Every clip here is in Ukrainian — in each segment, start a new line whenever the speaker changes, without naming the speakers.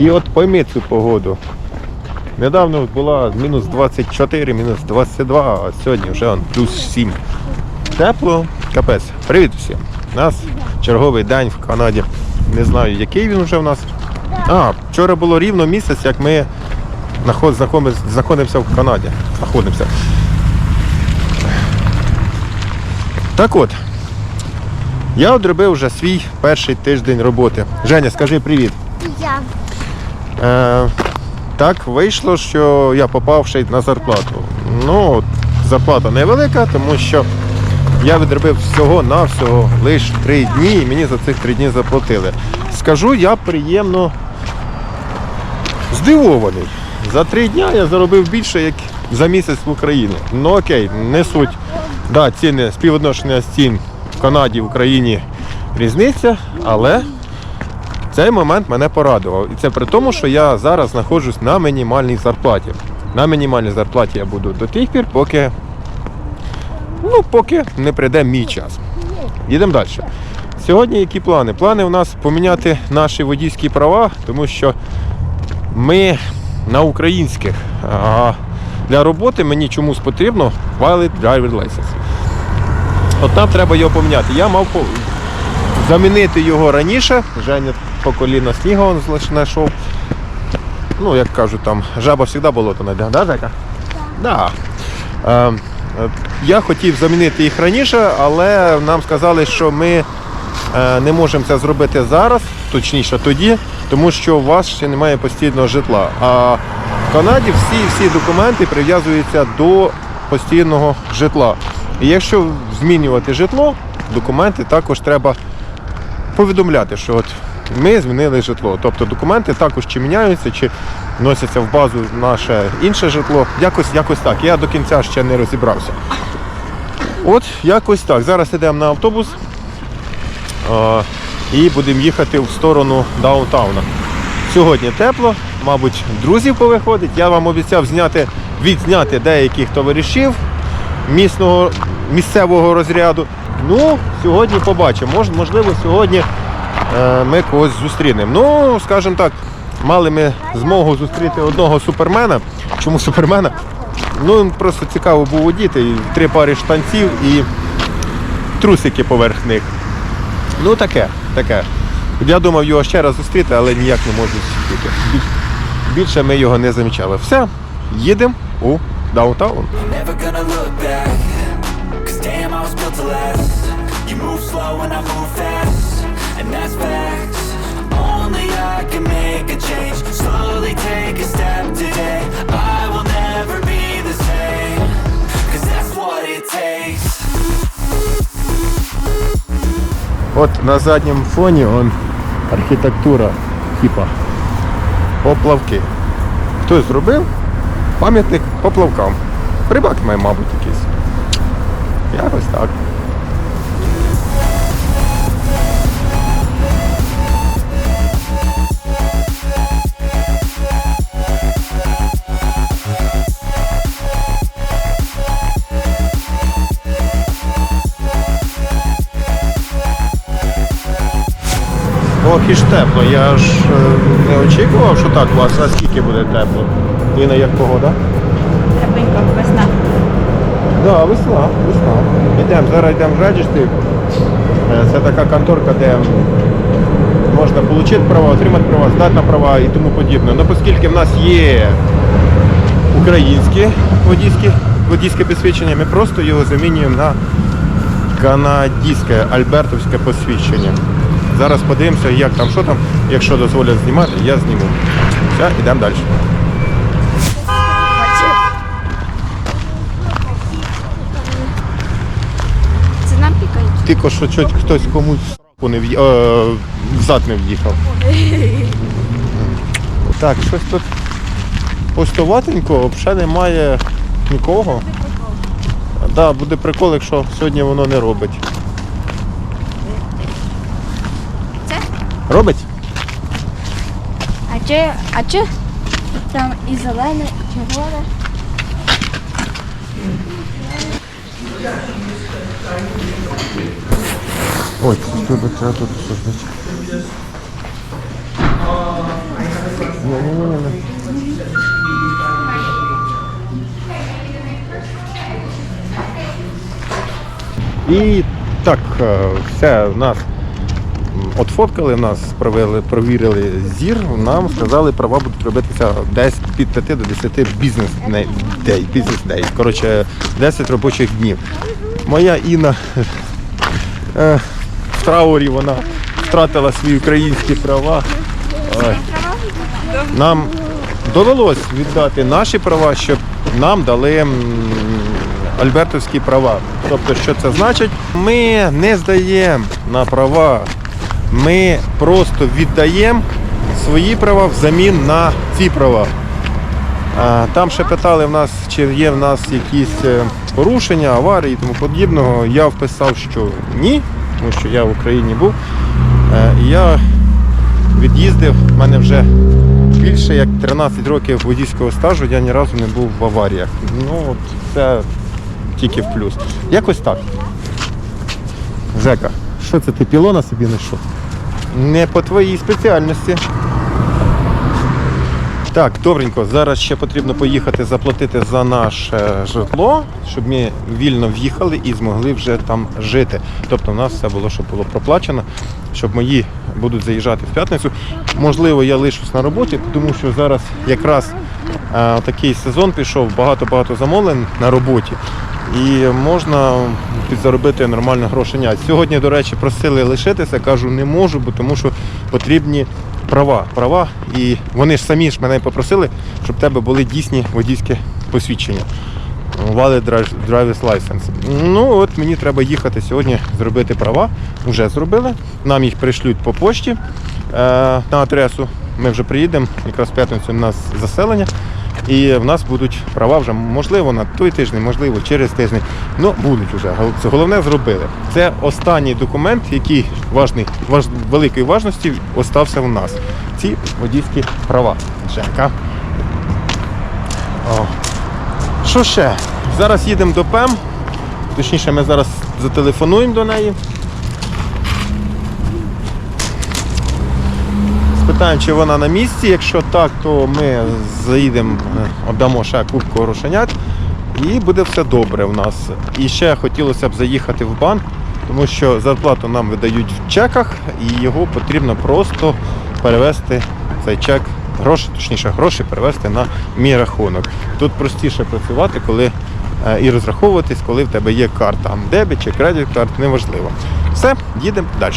І от пойми цю погоду. Недавно була мінус 24, мінус 22, а сьогодні вже он, плюс 7. Тепло, капець. Привіт усім. У нас черговий день в Канаді. Не знаю, який він вже в нас. А, вчора було рівно місяць, як ми знаходимося в Канаді. Знаходимося. Так от, я одробив вже свій перший тиждень роботи. Женя, скажи привіт.
Я.
Е, так вийшло, що я попав ще й на зарплату. Ну, зарплата невелика, тому що я відробив всього на всього лише три дні, і мені за цих три дні заплатили. Скажу, я приємно здивований. За три дня я заробив більше, як за місяць в Україні. Ну окей, не суть. Да, ціни, співвідношення цін в Канаді, в Україні різниця, але цей момент мене порадував. І це при тому, що я зараз знаходжусь на мінімальній зарплаті. На мінімальній зарплаті я буду до тих пір, поки, ну, поки не прийде мій час. Їдемо далі. Сьогодні які плани? Плани у нас поміняти наші водійські права, тому що ми на українських. А для роботи мені чомусь потрібно valid driver license. От нам треба його поміняти. Я мав замінити його раніше. Женя по коліна снігу он знайшов. Ну, як кажуть, там жаба завжди болото знайде, да, Жека? Да. Е, е, я хотів замінити їх раніше, але нам сказали, що ми е, не можемо це зробити зараз, точніше тоді, тому що у вас ще немає постійного житла. А в Канаді всі, всі документи прив'язуються до постійного житла. І якщо змінювати житло, документи також треба повідомляти, що от ми змінили житло. Тобто документи також чи міняються, чи вносяться в базу наше інше житло. Якось, якось так. Я до кінця ще не розібрався. От якось так. Зараз йдемо на автобус а, і будемо їхати в сторону даунтауна. Сьогодні тепло, мабуть, друзів повиходить. Я вам обіцяв зняти, відзняти деяких товаришів місного, місцевого розряду. Ну, сьогодні побачимо. Мож, можливо, сьогодні ми когось зустрінемо. Ну, скажімо так, мали ми змогу зустріти одного супермена. Чому супермена? Ну, просто цікаво був одіти. Три пари штанців і трусики поверх них. Ну таке, таке. Я думав його ще раз зустріти, але ніяк не можу зустріти. Більше ми його не замічали. Все, їдемо у даунтаун.
You move slow and I move fast And that's facts Only I can make a change Slowly take a step today I will never be the same Cause that's what it takes
От на задньому фоні он архітектура, типа поплавки. Хтось зробив пам'ятник поплавкам. Рибак має, мабуть, якийсь. Якось так. Ох ж тепло. Я ж е, не очікував, що так у вас наскільки буде тепло. Інна, як погода?
Тепленько, весна.
Да, весна, весна. Йдемо, зараз йдемо в Register. Е, Це така конторка, де можна отримати права, отримати права, здати на права і тому подібне. Ну, оскільки в нас є українське водійське, водійське посвідчення, ми просто його замінюємо на канадське альбертовське посвідчення. Зараз подивимося, як там, що там. Якщо дозволять знімати, я зніму. Все, йдемо далі.
Це нам пікають.
Тільки що чуть хтось комусь не в'ї- е, взад не в'їхав. Так, щось тут пустоватенько, взагалі немає нікого. Так, да, буде прикол, якщо сьогодні воно не робить. Робить?
А чи, а чи там і зелене, і червоне.
Ой, тут треба тут щось. І так, е, все, нас м, отфоткали, нас провели, провірили зір, нам сказали, права будуть робитися десь від 5 до 10 бізнес дей, бізнес дей. Коротше, 10 робочих днів. Моя Інна е, в траурі вона втратила свої українські права. Ой. Нам довелось віддати наші права, щоб нам дали альбертовські права. Тобто, що це значить? Ми не здаємо на права, ми просто віддаємо свої права взамін на ці права. Там ще питали в нас, чи є в нас якісь е, порушення, аварії і тому подібного. Я вписав, що ні, тому що я в Україні був. Е, я від'їздив, в мене вже більше як 13 років водійського стажу, я ні разу не був в аваріях. Ну, от це тільки в плюс. Якось так. Жека, що це ти пілона собі знайшов? Не по твоїй спеціальності. Так, добренько. Зараз ще потрібно поїхати заплатити за наше житло, щоб ми вільно в'їхали і змогли вже там жити. Тобто, в нас все було, щоб було проплачено, щоб мої будуть заїжджати в п'ятницю. Можливо, я лишусь на роботі, тому що зараз якраз е, такий сезон пішов, багато-багато замовлень на роботі. І можна підзаробити нормально грошенят. Сьогодні, до речі, просили лишитися, кажу, не можу, бо тому що потрібні права. Права. І вони ж самі ж мене попросили, щоб в тебе були дійсні водійські посвідчення. Valid drive- driver's license. Ну от мені треба їхати сьогодні зробити права. Вже зробили. Нам їх пришлють по пошті е, на адресу. Ми вже приїдемо, якраз в п'ятницю у нас заселення. І в нас будуть права вже, можливо, на той тиждень, можливо, через тиждень. Ну, будуть вже. Головне зробили. Це останній документ, який важний, важ, великої важності остався у нас. Ці водійські права. Жека. О. Що ще? Зараз їдемо до ПЕМ. Точніше, ми зараз зателефонуємо до неї. Спитаємо, чи вона на місці. Якщо так, то ми заїдемо, е, віддамо ще кубку грошенят і буде все добре у нас. І ще хотілося б заїхати в банк, тому що зарплату нам видають в чеках, і його потрібно просто перевести цей чек, гроші, точніше, гроші перевести на мій рахунок. Тут простіше працювати, коли е, і розраховуватись, коли в тебе є карта, дебет чи кредит карт, неважливо. Все, їдемо далі.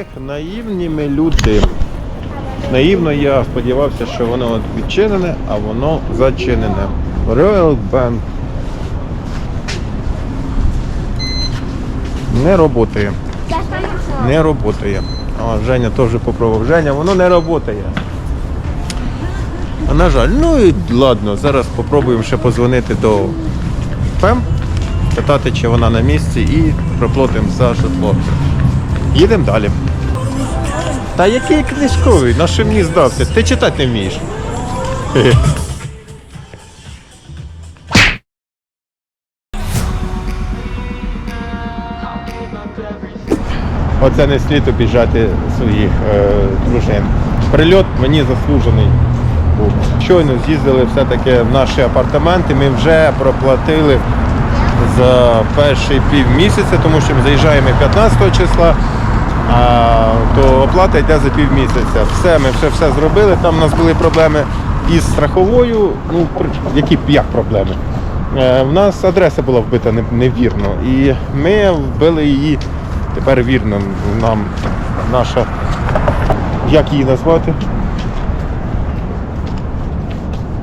Ех, наївніми люди. Наївно я сподівався, що воно відчинене, а воно зачинене. Royal Bank. Не роботає. Не роботає. О, Женя теж попробував. Женя, воно не роботає. А, на жаль, ну і ладно, зараз попробуємо ще позвонити до ПЕМ, питати, чи вона на місці, і проплатимо за житло. Їдемо далі. Та який книжковий? На що мені здався? Ти читати не вмієш. Оце не слід обіжати своїх е, дружин. Прильот мені заслужений. Щойно з'їздили все-таки в наші апартаменти. Ми вже проплатили за перший пів місяця, тому що ми заїжджаємо 15 числа, то оплата йде за пів місяця. Все, ми все, все зробили. Там у нас були проблеми із страховою. Ну, які як проблеми? Е, В нас адреса була вбита невірно. І ми вбили її тепер вірно. Нам наша. Як її назвати?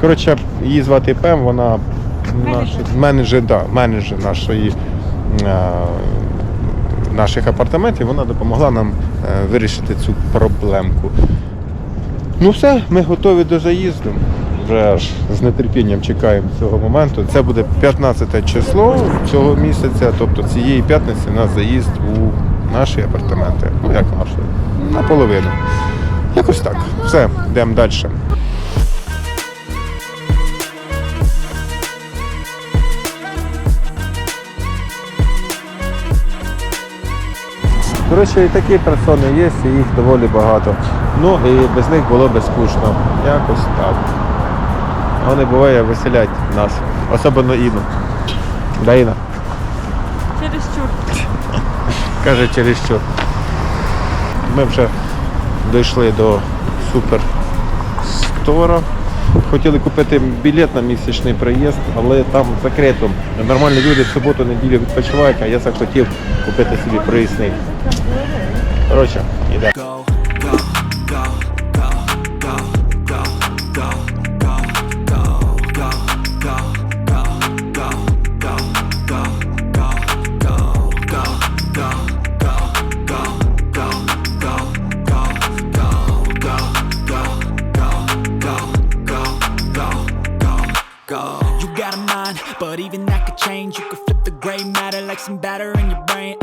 Коротше, її звати Пем, вона наш, менеджер, да, менеджер нашої, е, наших апартаментів, вона допомогла нам е, вирішити цю проблемку. Ну все, ми готові до заїзду. Вже аж з нетерпінням чекаємо цього моменту. Це буде 15 число цього місяця, тобто цієї п'ятниці у нас заїзд у наші апартаменти. Ну як наші? Наполовину. Якось так. Все, йдемо далі. Коротше, і такі персони є, і їх доволі багато. Ну і без них було би скучно. Якось так. Вони буває веселять нас. Особливо Іну. Да, Іна?
Через чур.
Каже через що. Ми вже дійшли до супер стора. Хотіли купити білет на місячний приїзд, але там закрито. Нормальні люди в суботу, неділю відпочивають, а я захотів купити собі проїзний. Коротше,
іде. You got a mind, but even that could change. You could flip the gray matter like some batter in your brain.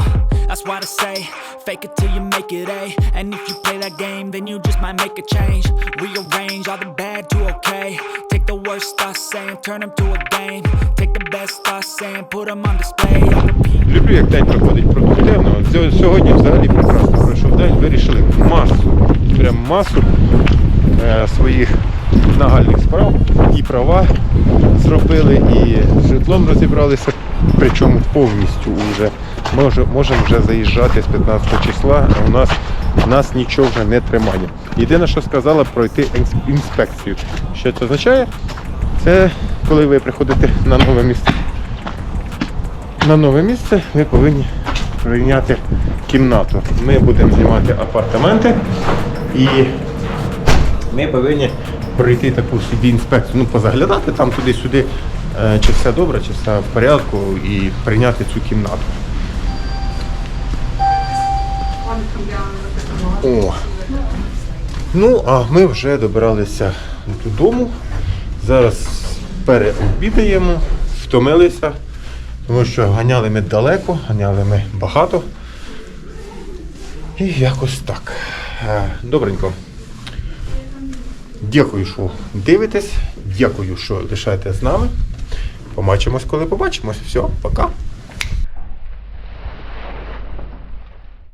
Uh, That's why they say, fake it till you make it A. And if you play that game, then you just might make a change. Rearrange all the bad to okay. Take the worst thoughts saying, turn them to a game. Take the best thoughts saying, put them on display.
Люблю, як день проходить продуктивно. Сьогодні взагалі прекрасно пройшов день. Вирішили масу, прям масу е, своїх нагальних справ. І права зробили, і з житлом розібралися. Причому повністю вже. Ми вже можемо вже заїжджати з 15 числа, а у нас, нас нічого вже не тримає. Єдине, що сказала, пройти інспекцію. Що це означає? Це коли ви приходите на нове місце на нове місце ви повинні прийняти кімнату. Ми будемо знімати апартаменти і ми повинні пройти таку собі інспекцію, ну позаглядати там туди-сюди, чи все добре, чи все в порядку, і прийняти цю кімнату. О. Ну, а ми вже добиралися додому. Зараз переобідаємо, втомилися, тому що ганяли ми далеко, ганяли ми багато. І якось так. Е, Добренько. Дякую, що дивитесь. Дякую, що лишаєте з нами. Побачимось, коли побачимось. Все, пока.